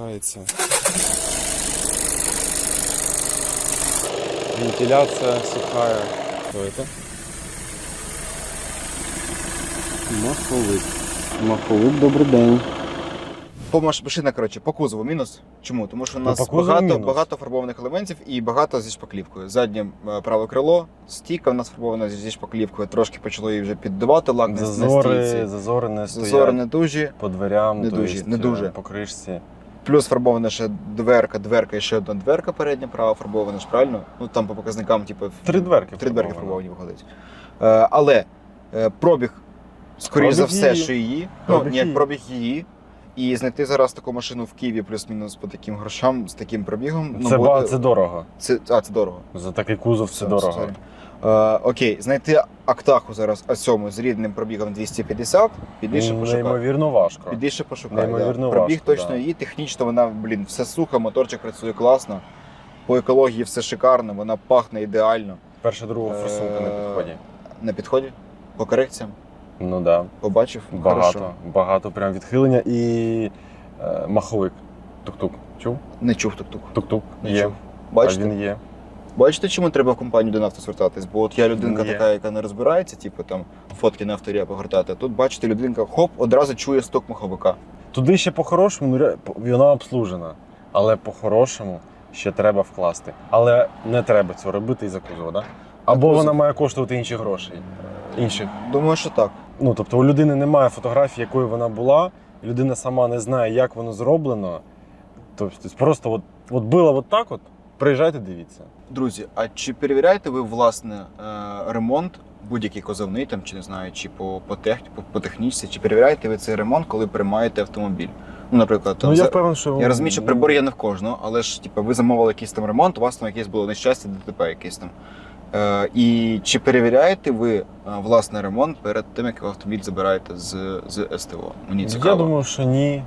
опускається. Вентиляція сухая. Що це? Маховик. Маховик, добрий день. По машина, коротше, по кузову мінус. Чому? Тому що у Ну, нас по багато, мінус. багато фарбованих елементів і багато зі шпаклівкою. Заднє е, праве крило, стійка в нас фарбована зі шпаклівкою. Трошки почало її вже піддавати лак на- стійці. зазори не стоять Зазори не дуже. по дверям, не то дуже, не е, дуже. по кришці. Плюс фарбована ще дверка, дверка і ще одна дверка передня, права фарбована ж правильно. Ну там по показникам, типу, Три дверки три дверки фарбовані. виходить. Е, але е, пробіг, скоріш за все, її. що її. Пробіг ну, ні, її. пробіг її. І знайти зараз таку машину в Києві плюс-мінус по таким грошам з таким пробігом. Це, буде- ба- це дорого. це, а, це дорого. За такий кузов це Все, дорого. Е, окей, знайти Актаху зараз А7 з рідним пробігом 250, підійше пошукай. Неймовірно важко. Підійше пошукай. Неймовірно да. Пробіг важко, точно да. її, технічно вона, блін, все сухо, моторчик працює класно. По екології все шикарно, вона пахне ідеально. Перша друга форсунка на Е, підході. На підході, по корекціям, Ну да. побачив. Багато. Хорошо. Багато прям відхилення і е, маховик. Тук-тук. Чув? Не чув тук-тук. Тук-тук. Не Є. чув. А Бачите? він є. Бачите, чому треба в компанію до нафти звертатись? Бо от я людинка Є. така, яка не розбирається, типу там фотки на авторі погортати. Тут бачите, людинка хоп, одразу чує сток маховика. Туди ще по-хорошому, ну, ре- по- вона обслужена. Але по-хорошому ще треба вкласти. Але не треба цього робити із-за кузова, да? Або кузов. вона має коштувати інші гроші. Інших. Думаю, що так. Ну, тобто у людини немає фотографії, якою вона була, людина сама не знає, як воно зроблено. Тобто просто от, от було от так от, приїжджайте, дивіться. Друзі, а чи перевіряєте ви власне е, ремонт, будь-який козовний, там, чи не знаю, чи по, по, тех, по, по технічці, чи перевіряєте ви цей ремонт, коли приймаєте автомобіль? Ну, наприклад, там, Ну, я за- впевнений, що я розумію, що прибор є не в кожного, але ж типу, ви замовили якийсь там ремонт, у вас там якесь було нещастя, ДТП якесь там. Е, і чи перевіряєте ви е, власне ремонт перед тим, як ви автомобіль забираєте з, з СТО? Мені цікаво. Я думаю, що ні.